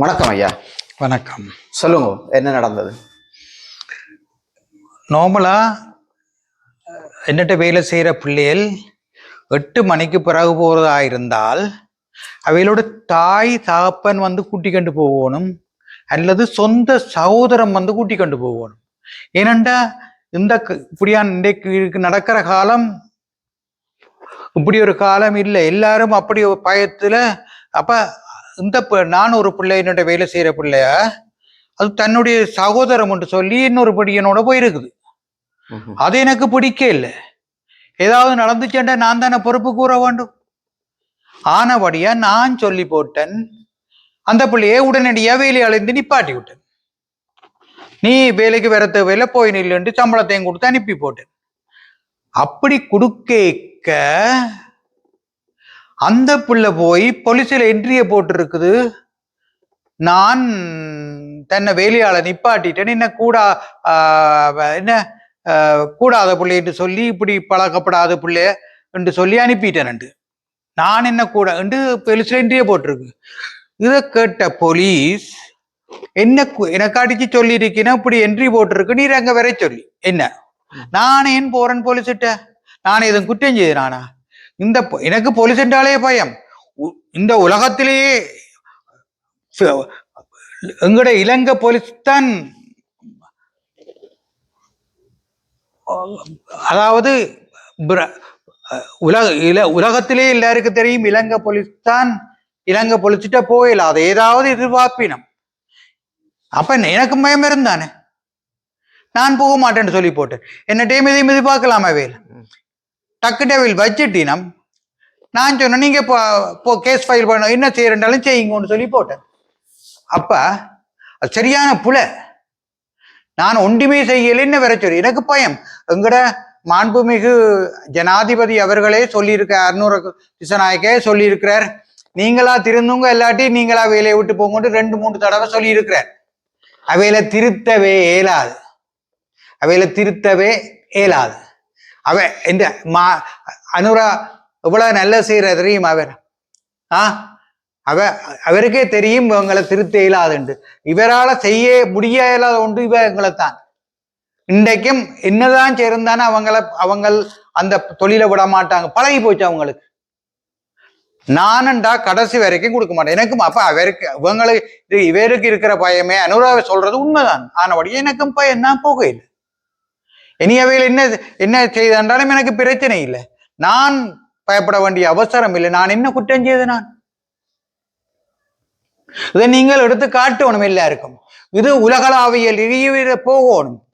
வணக்கம் ஐயா. வணக்கம். சொல்லுங்க என்ன நடந்தது? நார்மலாக என்னட்ட வேலை செய்கிற பிள்ளைகள் எட்டு மணிக்கு பிறகு போகிறதா இருந்தால் அவைகளோட தாய் தகப்பன் வந்து கூட்டி கொண்டு போகணும். அல்லது சொந்த சகோதரம் வந்து கூட்டி கொண்டு போகணும். ஏனண்டா இந்த இப்படியான இன்றைக்கு நடக்கிற காலம் இப்படி ஒரு காலம் இல்லை. எல்லாரும் அப்படி ஒரு பயத்துல அப்ப இந்த நான் ஒரு பிள்ளை என்னோட வேலை செய்யற பிள்ளைய அது தன்னுடைய சகோதரம் என்று சொல்லி இன்னொரு படியனோட போயிருக்குது. அது எனக்கு பிடிக்க இல்லை. ஏதாவது நடந்துச்சேன்டா நான் தானே பொறுப்பு கூற வேண்டும். ஆனபடியா நான் சொல்லி போட்டேன். அந்த பிள்ளையை உடனடியா வேலையை அழைந்து நிப்பாட்டி விட்டேன். நீ வேலைக்கு வர தேவையில்ல போய் நில்லுன்ட்டு சம்பளத்தையும் கொடுத்து அனுப்பி போட்டேன். அப்படி கொடுக்க அந்த பிள்ளை போய் போலீஸில் என்ட்ரியை போட்டிருக்குது. நான் தன்னை வேலையாள நிப்பாட்டிட்டேன். என்ன கூட என்ன கூடாத பிள்ளைன்னு சொல்லி இப்படி பழக்கப்படாத பிள்ளை என்று சொல்லி அனுப்பிட்டேன் நான் என்ன கூட என்று போலீஸ்ல என்ட்ரியை போட்டிருக்கு. இதை கேட்ட போலீஸ் என்ன எனக்கு அடிச்சு சொல்லி இருக்கீங்கன்னா இப்படி என்ட்ரி போட்டிருக்கு. நீர் அங்க வர சொல்லி. என்ன? நான் ஏன் போறேன் போலீஸ்கிட்ட நான் எதுவும் குற்றம் செய்தானா? இந்த எனக்கு போலீஸ் என்றாலே பயம். உ- இந்த உலகத்திலேயே எங்களுடைய இலங்கை போலீஸ் தான். அதாவது உலக இல உலகத்திலே எல்லாருக்கும் தெரியும் இலங்கை போலீஸ் தான். இலங்கை போலீஸ்கிட்ட போயிடலாம் ஏதாவது எதிர்பார்ப்பினம். அப்ப எனக்கு பயம் இருந்தானே? நான் போக மாட்டேன்னு சொல்லி போட்டேன். என்ன டைம் இதையும் எதிர்பார்க்கலாமா வேலை? டக்கு டேவில் வச்சுட்டினம். நான் சொன்னேன் நீங்கள் இப்போ இப்போ கேஸ் ஃபைல் பண்ண. என்ன செய்யறண்டாலும் செய்யுங்கன்னு சொல்லி போட்டேன். அப்போ அது சரியான புல. நான் ஒன்றுமே செய்யலைன்னு வர சொல்லி. எனக்கு பயம். எங்கட மாண்புமிகு ஜனாதிபதி அவர்களே சொல்லியிருக்க அறுநூறு திசநாயக்கே சொல்லியிருக்கிறார். நீங்களா திருந்துங்க இல்லாட்டி நீங்களா வேலையை விட்டு போங்கன்னு ரெண்டு மூணு தடவை சொல்லியிருக்கிறார். அவையில திருத்தவே இயலாது. அவையில திருத்தவே இயலாது. அவன் இந்த மா அனுரா இவ்வளோ நல்ல செய்யற தெரியும் அவர் ஆ? அவ அவருக்கே தெரியும் இவங்களை திருத்த இயலாதுண்டு. இவரால் செய்ய முடியாத ஒன்று இவங்களை தான். இன்றைக்கும் என்னதான் சேர்ந்தானே அவங்கள அவங்கள் அந்த தொழிலை விட மாட்டாங்க. பழகி போச்சு அவங்களுக்கு. நானண்டா கடைசி வரைக்கும் கொடுக்க மாட்டேன். எனக்கும் அப்ப அவருக்கு இவங்களுக்கு இது இவருக்கு இருக்கிற பயமே அனுராவை சொல்றது உண்மைதான். ஆனபடியே எனக்கும் பயம் நான் போகையில் இனி அவையில் என்ன என்ன செய்தாலும் எனக்கு பிரச்சனை இல்லை. நான் பயப்பட வேண்டிய அவசரம் இல்லை. நான் என்ன குற்றம் செய்து நான்? இதை நீங்கள் எடுத்து காட்டணும் எல்லாருக்கும். இது உலகளாவிய ரீதியில போகணும்.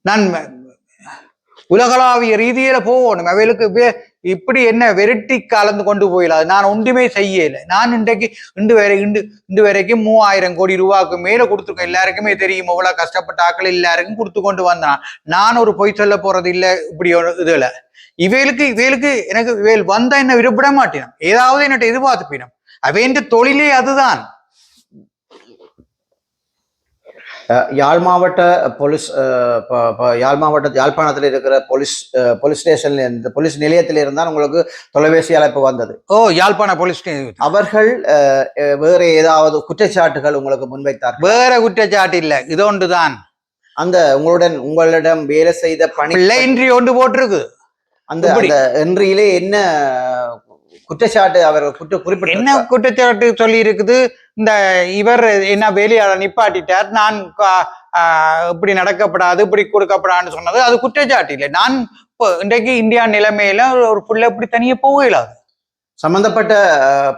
நான் உலகளாவிய ரீதியில போகணும். அவைகளுக்கு இப்படி என்ன வெரட்டி கலந்து கொண்டு போயிடாது நான் ஒன்றுமே செய்யல. நான் இன்றைக்கு இன்று வரை இன்று இன்று வரைக்கும் மூவாயிரம் கோடி ரூபாய்க்கு மேல கொடுத்துருக்கேன் எல்லாருக்குமே தெரியும் இவ்வளோ கஷ்டப்பட்ட ஆக்கள் எல்லாருக்கும் கொடுத்து கொண்டு வந்தான். நான் ஒரு பொய் சொல்ல போறது இல்லை இப்படி ஒரு இதுல. இவைகளுக்கு இவைகளுக்கு எனக்கு இவைகள் வந்தா என்ன விருப்பட மாட்டேன். ஏதாவது என்னட்ட எதிர்பார்த்துப்பினம் அவைன்ற தொழிலே அதுதான். யாழ் மாவட்ட போலீஸ் யாழ் மாவட்ட யாழ்ப்பாணத்தில் இருக்கிற போலீஸ் போலீஸ் ஸ்டேஷன்ல இருந்து போலீஸ் நிலையத்தில் இருந்தால் உங்களுக்கு தொலைபேசி அழைப்பு வந்தது. ஓ யாழ்ப்பாண போலீஸ் அவர்கள் வேற ஏதாவது குற்றச்சாட்டுகள் உங்களுக்கு முன்வைத்தார்கள்? வேற குற்றச்சாட்டு இல்ல. இது ஒன்றுதான். அந்த உங்களுடன் உங்களிடம் வேலை செய்த பணி பிள்ளை இன்றி ஒன்று போட்டிருக்கு. அந்த. அந்த என்றியிலே என்ன குற்றச்சாட்டு அவர்கள் குற்ற என்ன குறிப்பிட்ட குற்றச்சாட்டு சொல்லி இருக்குது இந்த இவர் என்ன வேலையாளர் நிப்பாட்டிட்டார். நான் இப்படி நடக்கப்படாது இப்படி கொடுக்கப்படாதுன்னு சொன்னது. அது குற்றச்சாட்டு இல்லை. நான் இப்போ இன்றைக்கு இந்தியா நிலைமையில ஒரு- புள்ள இப்படி தனியே போக இயலாது சம்பந்தப்பட்ட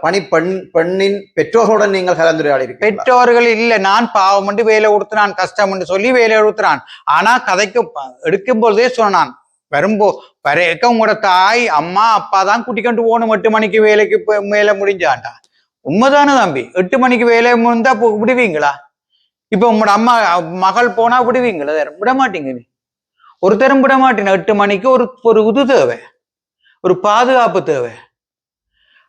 பணி பெண் பெண்ணின் பெற்றோர்களுடன் நீங்கள் கலந்துரையாடி? பெற்றோர்கள் இல்லை. நான் பாவம் வேலை கொடுத்துறான் கஷ்டம் சொல்லி வேலை கொடுத்துறான் ஆனா கதைக்கு எடுக்கும் பொழுதே சொன்னான். பெரும்போ வரைக்க உங்களோட தாய் அம்மா அப்பா தான் கூட்டிக்கொண்டு போகணும். எட்டு மணிக்கு வேலைக்கு போய் மேல உண்மைதானே தம்பி. எட்டு மணிக்கு வேலை முடிந்தா போ- விடுவீங்களா? இப்ப உங்களோட அம்மா மகள் போனா விடுவீங்களா? விட மாட்டீங்க நீ ஒருத்தரும் விட மாட்டீங்க. எட்டு மணிக்கு ஒரு ஒரு இது தேவை. ஒரு பாதுகாப்பு தேவை.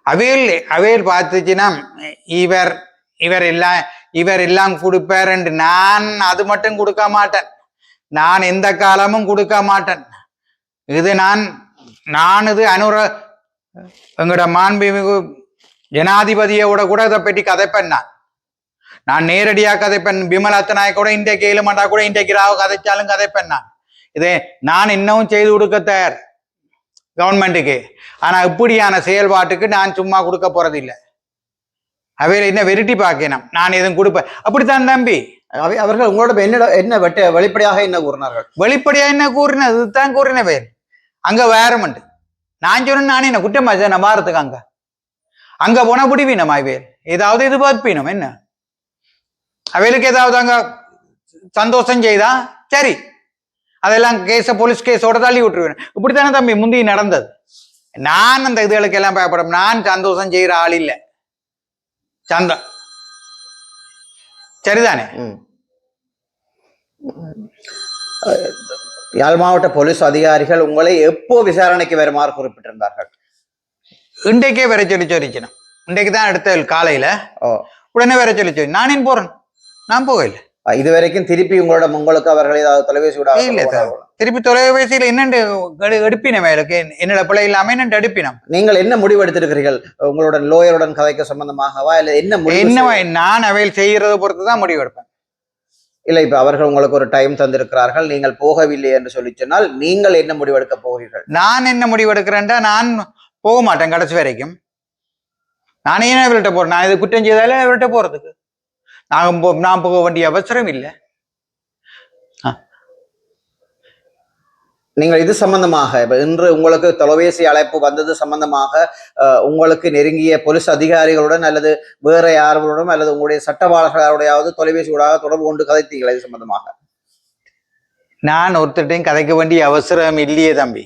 அவையில் அவையில் பார்த்துச்சுன்னா இவர் இவர் எல்லாம் இவர் எல்லாம் கொடுப்பார் என்று நான் அது மட்டும் கொடுக்க மாட்டேன். நான் எந்த காலமும் கொடுக்க மாட்டேன். இது நான் நான் இது அனுர எங்களோட மாண்புமிகு ஜனாதிபதியோட கூட இதை பற்றி கதைப்பேன் நான். நான் நேரடியா கதைப்பேன். விமலாத்த நாயக் கூட இன்றைக்கு ஏழுமண்டா கூட இன்றைக்கு ராவ கதைச்சாலும் கதைப்பேன் நான். இதே நான் இன்னமும் செய்து கொடுக்க தயார் கவர்மெண்ட்டுக்கு. ஆனா இப்படியான செயல்பாட்டுக்கு நான் சும்மா கொடுக்க போறதில்லை. அவையில என்ன வெரைட்டி பார்க்கணும் நான் எதுவும் கொடுப்பேன். அப்படித்தான் தம்பி. அவை அவர்கள் உங்களோட என்ன என்ன வெட்ட வெளிப்படையாக என்ன கூறினார்கள்? வெளிப்படையா என்ன கூறினது? இதுதான் கூறின பேர் அங்க வேறமண்டு நான் சொன்னேன் நானே என்ன குற்றம் நான் மாறத்துக்கு அங்க? அங்க போனா பிடிவீனம் அவையல் ஏதாவது எதிர்பார்ப்பீனம் என்ன? அவைகளுக்கு ஏதாவது அங்க சந்தோஷம் செய்தா? சரி. அதெல்லாம் கேஸ போலீஸ் கேஸோட தள்ளி விட்டுருவேன். இப்படித்தானே தம்பி முந்தி நடந்தது. நான் அந்த இதுகளுக்கு எல்லாம் பயப்படும். நான் சந்தோஷம் செய்யற ஆள் இல்லை. சந்த. சரிதானே? யாழ் மாவட்ட போலீஸ் அதிகாரிகள் உங்களை எப்போ விசாரணைக்கு வருமாறு குறிப்பிட்டிருந்தார்கள்? இன்றைக்கே வர சொல்லி சொல்லிக்கணும். இன்றைக்கு தான் அடுத்த காலையில. ஓ. உடனே வர சொல்லி சொல்லி. நானேன் போறேன். நான் போகல. அஹ், இதுவரைக்கும் திருப்பி உங்களிடம் உங்களுக்கு அவர்கள் ஏதாவது தொலைபேசி கூட இல்ல. திருப்பி தொலைபேசியில் என்னண்டு எடு- எடுப்பினம் எனக்கு என்னோட பிள்ளை இல்லாம என்னண்டு எடுப்பினம். நீங்கள் என்ன முடிவு எடுத்திருக்கிறீர்கள்? உங்களுடன் லோயருடன் கதைக்க சம்பந்தமாகவா? இல்ல என்ன என்ன நான் அவையில் செய்யறத பொறுத்து தான் முடிவு எடுப்பேன். இல்லை இப்ப அவர்கள் உங்களுக்கு ஒரு டைம் தந்திருக்கிறார்கள் நீங்கள் போகவில்லை என்று சொல்லி சொன்னால் நீங்கள் என்ன முடிவெடுக்க போகிறீர்கள்? நான் என்ன முடிவெடுக்கிறேன்டா நான் போக மாட்டேன் கடைசி வரைக்கும். நானே ஏன் இவர்கிட்ட போறேன்? நான் இது குற்றம் செய்தாலே இவர்கிட்ட போறதுக்கு. நான் நான் போக வேண்டிய அவசரம் இல்லை. நீங்கள் இது சம்பந்தமாக இன்று உங்களுக்கு தொலைபேசி அழைப்பு வந்தது சம்பந்தமாக அஹ், உங்களுக்கு நெருங்கிய போலீஸ் அதிகாரிகளுடன் அல்லது வேற யாருடன் அல்லது உங்களுடைய சட்டவாளர்களோடையாவது தொலைபேசி ஊடாக தொடர்பு கொண்டு கதைத்தீங்களா இது சம்பந்தமாக? நான் ஒருத்தர்ட்டையும் கதைக்க வேண்டிய அவசரம் இல்லையே தம்பி.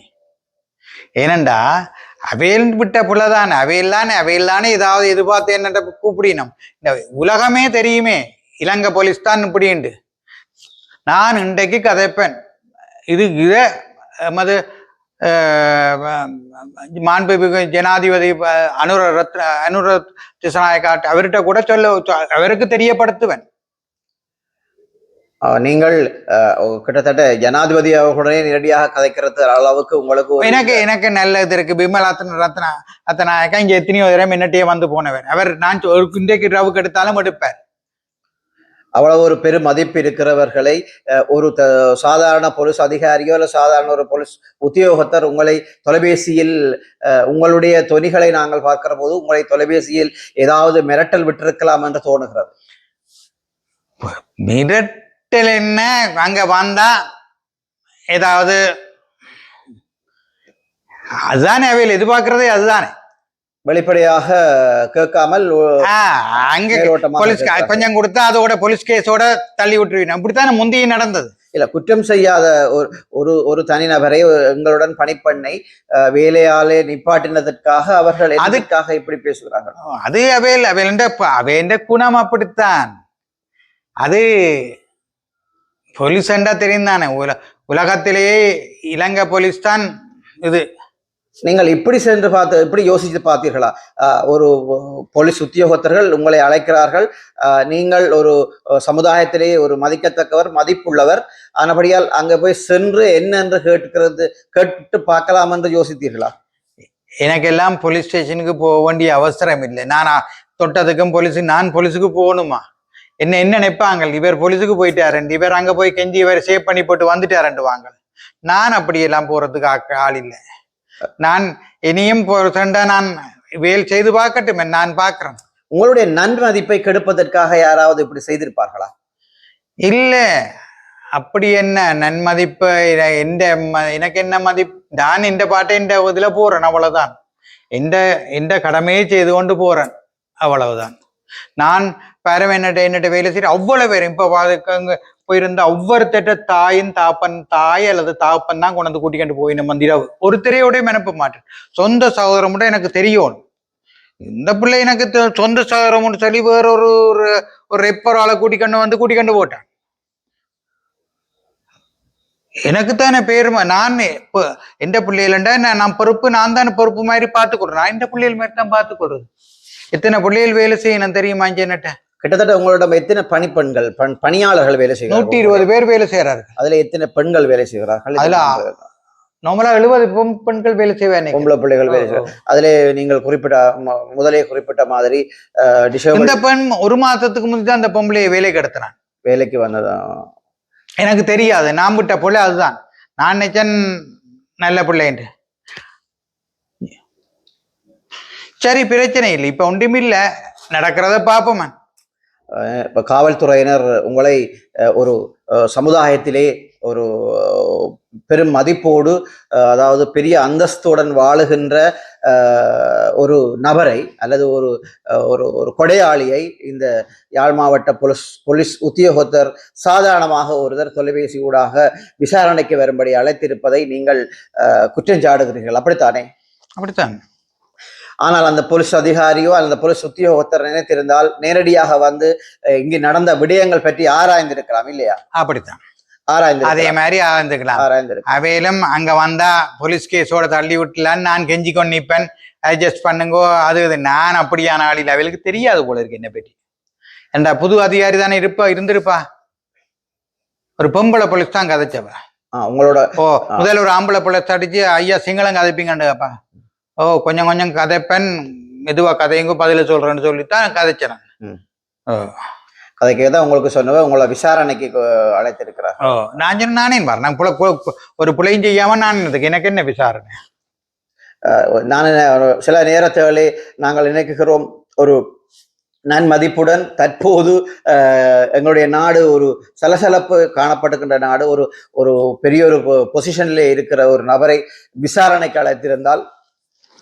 ஏனண்டா அவையில் விட்ட புள்ளதான் அவையில் தானே ஏதாவது எதிர்பார்த்து என்னட்ட கூப்பிடினோம். இந்த உலகமே தெரியுமே இலங்கை போலீஸ் தான் இப்படின்ட்டு நான் இன்றைக்கு கதைப்பேன். இது இத எமது மாண்புமிகு ஜனாதிபதி அனுர ரத்ன அனுர திசநாயக்காட் அவர்கிட்ட கூட சொல்ல அவருக்கு தெரியப்படுத்துவேன். நீங்கள் கிட்டத்தட்ட ஜனாதிபதி அவர்களுடனே நேரடியாக கதைக்கிறது அளவுக்கு உங்களுக்கு எனக்கு எனக்கு நல்ல இது இருக்கு. பிமல் ரத்னா அத்தனாக்கா இங்க எத்தனையோ தடவை என்னட்டையே வந்து போனவர் அவர் நான் இன்றைக்கு ரவுக்கு எடுத்தாலும் எடுப்பார். அவ்வளவு ஒரு பெரும் மதிப்பு இருக்கிறவர்களை ஒரு த- சாதாரண போலீஸ் அதிகாரியோ அல்ல சாதாரண ஒரு போலீஸ் உத்தியோகத்தர் உங்களை தொலைபேசியில் உங்களுடைய தொனிகளை நாங்கள் பார்க்கிற போது உங்களை தொலைபேசியில் ஏதாவது மிரட்டல் விட்டிருக்கலாம் என்று தோணுகிறது. மிரட்டல் என்ன? அங்க வந்தா ஏதாவது அதுதானே அவையில் எதிர்பார்க்கறதே அதுதானே. வெளிப்படையாக கேட்காமல் அங்க போலீஸ். கொஞ்சம் கொடுத்தா அதோட போலீஸ் கேஸோட தள்ளி விட்டுருவீங்க. அப்படித்தானே முந்தைய நடந்தது? இல்ல குற்றம் செய்யாத ஒரு ஒரு ஒரு தனிநபரை எங்களுடன் பணிப்பெண்ணை வேலையாலே நிப்பாட்டினதற்காக அவர்கள் அதுக்காக இப்படி பேசுகிறார்கள்? அது அவையில் அவையில அவையண்ட குணம் அப்படித்தான். அது போலீஸ் என்றா தெரியும் தானே உல உலகத்திலேயே இலங்கை போலீஸ் தான் இது. நீங்கள் இப்படி சென்று பார்த்து இப்படி யோசித்து பார்த்தீர்களா? அஹ், ஒரு போலீஸ் உத்தியோகத்தர்கள் உங்களை அழைக்கிறார்கள். நீங்கள் ஒரு சமுதாயத்திலேயே ஒரு மதிக்கத்தக்கவர் மதிப்புள்ளவர். ஆனபடியால் அங்க போய் சென்று என்ன என்று கேட்கிறது கேட்டு பார்க்கலாம் என்று யோசித்தீர்களா? எனக்கெல்லாம் போலீஸ் ஸ்டேஷனுக்கு போக வேண்டிய அவசரம் இல்லை. நானா தொட்டதுக்கும் போலீஸ் நான் போலீஸுக்கு போகணுமா? என்ன என்ன நினைப்பாங்க இவர் போலீஸுக்கு போயிட்டாரண்டு. இவர் அங்க போய் கெஞ்சி இவர் சேவ் பண்ணி போட்டு வந்துட்டாரண்டு வாங்க. நான் அப்படியெல்லாம் போறதுக்கு ஆள் இல்லை. நான் இனியும் போறதா நான் வேல் செய்து பார்க்கட்டுமே நான் பார்க்கிறேன். உங்களுடைய நன்மதிப்பை கெடுப்பதற்காக யாராவது இப்படி செய்திருப்பார்களா? இல்ல. அப்படி என்ன? நன்மதிப்பு எந்த எனக்கு என்ன மதிப்பு? நான் இந்த பாட்டை இந்த இதுல போறேன் அவ்வளவுதான். எந்த எந்த கடமையை செய்து கொண்டு போறேன் அவ்வளவுதான். நான் பேரம் என்னட்ட என்னட்ட வேலை செய்ய அவ்வளவு பேரும் இப்ப போயிருந்த ஒவ்வொருத்தட்ட தாயின் தாப்பன் தாய் அல்லது தாப்பன் தான் கொண்டு வந்து கூட்டிக்கிட்டு போய் நம்ம இரவு. ஒருத்தரையோட அனுப்ப மாட்டேன் சொந்த சகோதரம் மட்டும் எனக்கு தெரியும். இந்த பிள்ளை எனக்கு சொந்த சகோதரம்னு சொல்லி வேற ஒரு ஒரு- ஒரு ரெப்பர் ஆளை கூட்டிக்கொண்டு வந்து கூட்டிக்கொண்டு போட்டான். எனக்கு தானே பேருமா நான் இப்போ எந்த பிள்ளைகளண்டா நான் நான் பொறுப்பு நான் தானே பொறுப்பு மாதிரி பார்த்துக்கொடுறேன் நான் இந்த பிள்ளைகள் மாதிரி தான் பார்த்துக்கொடுறது எத்தனை பிள்ளைகள் வேலை செய்யணும் தெரியுமா என்னட்ட கிட்டத்தட்ட உங்களிடம் எத்தனை பணிப்பெண்கள் பண்- பணியாளர்கள் வேலை நூற்றி செய்கிறார்கள் இருபது பேர் வேலை செய்யறாரு அதுல எத்தனை பெண்கள் வேலை செய்கிறார்கள்? அதுல நார்மலா எழுபது பெண் பெண்கள் வேலை செய்வேன் பொம்பளை பிள்ளைகள் வேலை செய்றாங்க. அதிலே நீங்கள் குறிப்பிட்ட முதலே குறிப்பிட்ட மாதிரி இந்த பெண் ஒரு மாசத்துக்கு முந்தி அந்த பொம்பளையை வேலைக்கு எடுத்தினான் வேலைக்கு வந்ததும் எனக்கு தெரியாது. நான் விட்ட பிள்ளை அதுதான். நான் நினைச்சேன் நல்ல பிள்ளைன்ட்டு சரி பிரச்சனை இல்லை. இப்ப ஒன்றுமில்ல நடக்கிறத பார்ப்போமே. இப்போ காவல்துறையினர் உங்களை ஒரு சமுதாயத்திலே ஒரு பெரும் மதிப்போடு அதாவது பெரிய அந்தஸ்துடன் வாழுகின்ற ஒரு நபரை அல்லது ஒரு ஒரு ஒரு கொடையாளியை இந்த யாழ் மாவட்ட போலீஸ் போலீஸ் உத்தியோகத்தர் சாதாரணமாக ஒருவர் தொலைபேசி ஊடாக விசாரணைக்கு வரும்படி அழைத்திருப்பதை நீங்கள் குற்றஞ்சாடுகிறீர்கள் அப்படித்தானே? அப்படித்தான். ஆனால் அந்த போலீஸ் அதிகாரியோ அல்லது போலீஸ் உத்தியோகத்தர் நினைத்திருந்தால் நேரடியாக வந்து இங்கு நடந்த விடயங்கள் பற்றி ஆராய்ந்திருக்கலாம் இல்லையா? அப்படித்தான். அதே ஆராய்ந்து மாதிரி ஆழ்ந்துக்கலாம் ஆராய்ந்திருக்கலாம். அவையிலும் அங்க வந்தா போலீஸ் கேஸோட தள்ளி விட்டலான்னு நான் கெஞ்சி கொண்டு நிப்பேன் அட்ஜஸ்ட் பண்ணுங்கோ அது இது. நான் அப்படியான ஆளில் அவளுக்கு தெரியாது போல இருக்கு என்ன பற்றி. ஏண்டா புது அதிகாரி தானே இருப்பா இருந்திருப்பா? ஒரு பொம்பளை போலீஸ் தான் கதைச்சவ. உங்களோட ஓ முதல்ல ஒரு ஆம்பளை போலீஸ் அடிச்சு ஐயா சிங்களம் கதைப்பீங்கண்டுப்பா ஓ கொஞ்சம் கொஞ்சம் கதைப்பேன் மெதுவா கதையுங்க பதில சொல்றேன்னு சொல்லித்தான் கதைச்சேன். கதைக்கு தான் உங்களுக்கு சொன்னவ உங்களை விசாரணைக்கு அழைத்திருக்கிறார். ஓ நான் சொன்ன நானே பாரு நான் ஒரு பிள்ளையும் செய்யாம நான் இதுக்கு எனக்கு என்ன விசாரணை? நான் சில நேரத்திலே நாங்கள் நினைக்கிறோம் ஒரு நன்மதிப்புடன் தற்போது எங்களுடைய நாடு ஒரு சலசலப்பு காணப்படுகின்ற நாடு. ஒரு ஒரு பெரிய ஒரு பொசிஷன்ல இருக்கிற ஒரு நபரை விசாரணைக்கு அழைத்திருந்தால்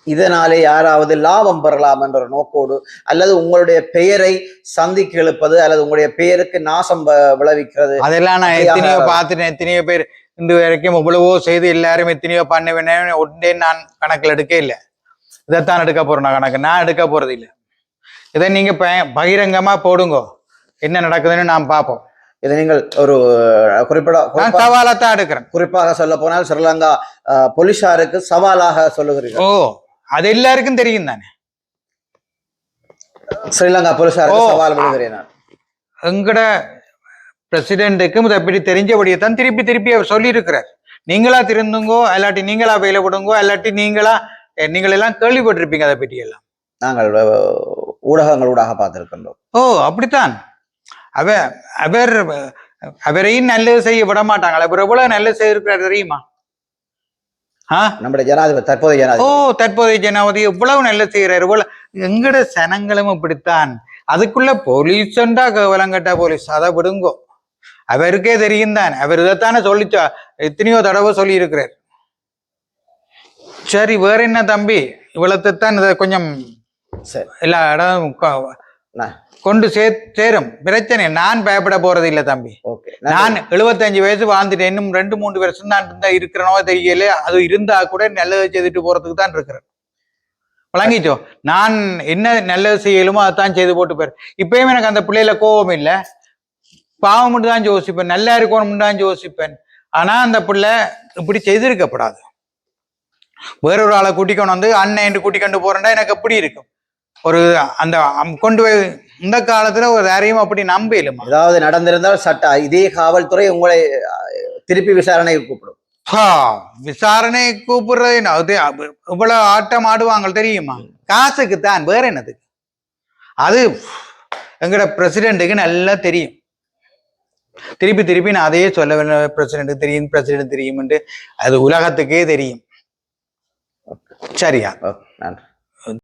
இதனாலே யாராவது லாபம் பெறலாம் என்ற நோக்கோடு அல்லது உங்களுடைய பெயரை சந்திக்கு இழுப்பது அல்லது உங்களுடைய பெயருக்கு நாசம் விளைவிக்கிறது. அதெல்லாம் நான் எத்தனையோ பார்த்துட்டேன். எத்தனையோ பேர் இந்த வரைக்கும் இவ்வளவோ செய்து எல்லாரும் எத்தனையோ பண்ண ஒன்றே நான் கணக்கில் எடுக்க இல்லை. இதைத்தான் எடுக்க போறேன் நான் கணக்கு. நான் எடுக்க போறது இல்லை. இதை நீங்க பகிரங்கமா போடுங்கோ. என்ன நடக்குதுன்னு நான் பார்ப்போம். இதை நீங்கள் ஒரு குறிப்பிட நான் குறிப்பா- சவாலா தான் எடுக்கிறேன். குறிப்பாக சொல்ல போனால் ஸ்ரீலங்கா போலீசாருக்கு சவாலாக சொல்லுகிறீர்கள். ஓ அது எல்லாருக்கும் தெரியும் தானே? ஸ்ரீலங்கா போலீசாருக்கு ஓ. சவால் விடுகிறேன் நான். எங்கட பிரசிடென்ட்டுக்கும் இதை பற்றி தெரிஞ்சபடியே தான் திருப்பி திருப்பி அவர் சொல்லியிருக்கிறார். நீங்களா திருந்துங்கோ இல்லாட்டி நீங்களா வெயில விடுங்கோ இல்லாட்டி நீங்களா நீங்கள் எல்லாம் கேள்விப்பட்டிருப்பீங்க அதை பற்றி எல்லாம் நாங்கள் ஊடகங்களூடாக பார்த்திருக்கின்றோம். ஓ அப்படித்தான். அவ அவர் அவரையும் நல்லது செய்ய விட மாட்டாங்களா அவர் எவ்வளவு நல்லது செய்திருக்கிறார் தெரியுமா? நம்முடைய ஜனாதிபதி தற்போதைய ஓ ஜனாதிபதி தற்போதைய ஜனாதிபதி இவ்வளவு நல்லது செய்யறாரு இவ்வளவு எங்கட சனங்களும் இப்படித்தான். அதுக்குள்ள போலீஸ்ண்டா கேவலங்கட்ட போலீஸ் அதை விடுங்கோ. அவருக்கே தெரியும் தான். அவர் இதைத்தானே சொல்லிச்சா. எத்தனையோ தடவை சொல்லி இருக்கிறார் சரி வேற என்ன தம்பி? இவ்வளவுத்தான் இதை கொஞ்சம் எல்லா இடம் கொண்டு சே சேரும். பிரச்சனை நான் பயப்பட போறது இல்ல தம்பி. நான் எழுபத்தஞ்சு வயசு வாழ்ந்துட்டேன். இன்னும் ரெண்டு மூணு வருஷம் தான் இருந்தா இருக்கிறனோ தெரியல. அது இருந்தா கூட நல்லது செய்துட்டு போறதுக்கு தான் இருக்கிறேன். வழங்கிச்சோ நான் என்ன நல்லது செய்யலுமோ அதான் செய்து போட்டு போயிரு. இப்பயும் எனக்கு அந்த பிள்ளையில கோபம் இல்லை. பாவம் மட்டும் தான் யோசிப்பேன். நல்லா இருக்கணும் தான் யோசிப்பேன். ஆனா அந்த பிள்ளை இப்படி செய்திருக்கப்படாது. வேறொரு ஆளை கூட்டிக்கொண்டு வந்து அண்ணன் என்று கூட்டிக்கொண்டு போறேன்டா எனக்கு எப்படி இருக்கும். ஒரு அந்த கொண்டு போய் இந்த காலத்துல ஒரு யாரையும் அப்படி நம்பலுமா ஏதாவது நடந்திருந்தால் சட்ட இதே காவல்துறை உங்களை திருப்பி விசாரணைக்கு கூப்பிடும். விசாரணை கூப்பிடுறது என்ன? அது இவ்வளவு ஆட்டம் ஆடுவாங்க தெரியுமா? காசுக்கு தான் வேற என்னதுக்கு அது எங்கட பிரசிடென்ட்டுக்கு நல்லா தெரியும். திருப்பி திருப்பி நான் அதையே சொல்ல பிரசிடென்ட் தெரியும் பிரசிடென்ட் தெரியும்ன்ட்டு அது உலகத்துக்கே தெரியும். சரியா? நன்றி.